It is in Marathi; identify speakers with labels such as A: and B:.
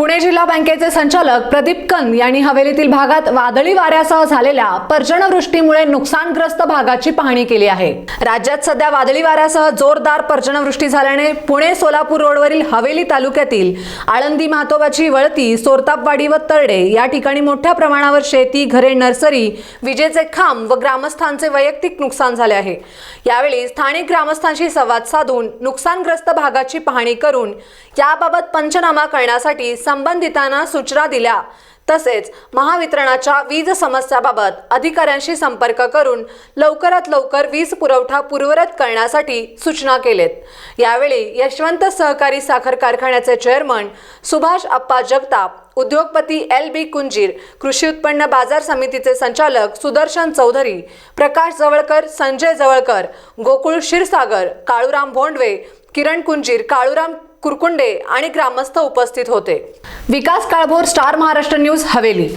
A: पुणे जिल्हा बँकेचे संचालक प्रदीप कंद यांनी हवेलीतील भागात वादळी वाऱ्यासह झालेल्या पर्जनवृष्टीमुळे नुकसानग्रस्त भागाची पाहणी केली आहे. राज्यात सध्या वादळी वाऱ्यासह जोरदार पर्जनवृष्टी झाल्याने पुणे सोलापूर रोडवरील हवेली तालुक्यातील आळंदी म्हातोबाची वळती सोरतापवाडी व तरडे या ठिकाणी मोठ्या प्रमाणावर शेती घरे नर्सरी विजेचे खांब व ग्रामस्थांचे वैयक्तिक नुकसान झाले आहे. यावेळी स्थानिक ग्रामस्थांशी संवाद साधून नुकसानग्रस्त भागाची पाहणी करून याबाबत पंचनामा करण्यासाठी संबंधितांना सूचना दिल्या. तसेच महावितरणाच्या वीज समस्याबाबत अधिकाऱ्यांशी संपर्क करून लवकरात लवकर वीज पुरवठा पूर्वरत करण्यासाठी सूचना केलेत. यावेळी यशवंत सहकारी साखर कारखान्याचे चेअरमन सुभाष अप्पा जगताप उद्योगपती एल बी कुंजीर कृषी उत्पन्न बाजार समितीचे संचालक सुदर्शन चौधरी प्रकाश जवळकर संजय जवळकर गोकुळ क्षीरसागर काळूराम भोंडवे किरण कुंजीर काळूराम कुरकुंडे आणि ग्रामस्थ उपस्थित होते. Vikas Kalbhor star Maharashtra news Haveli.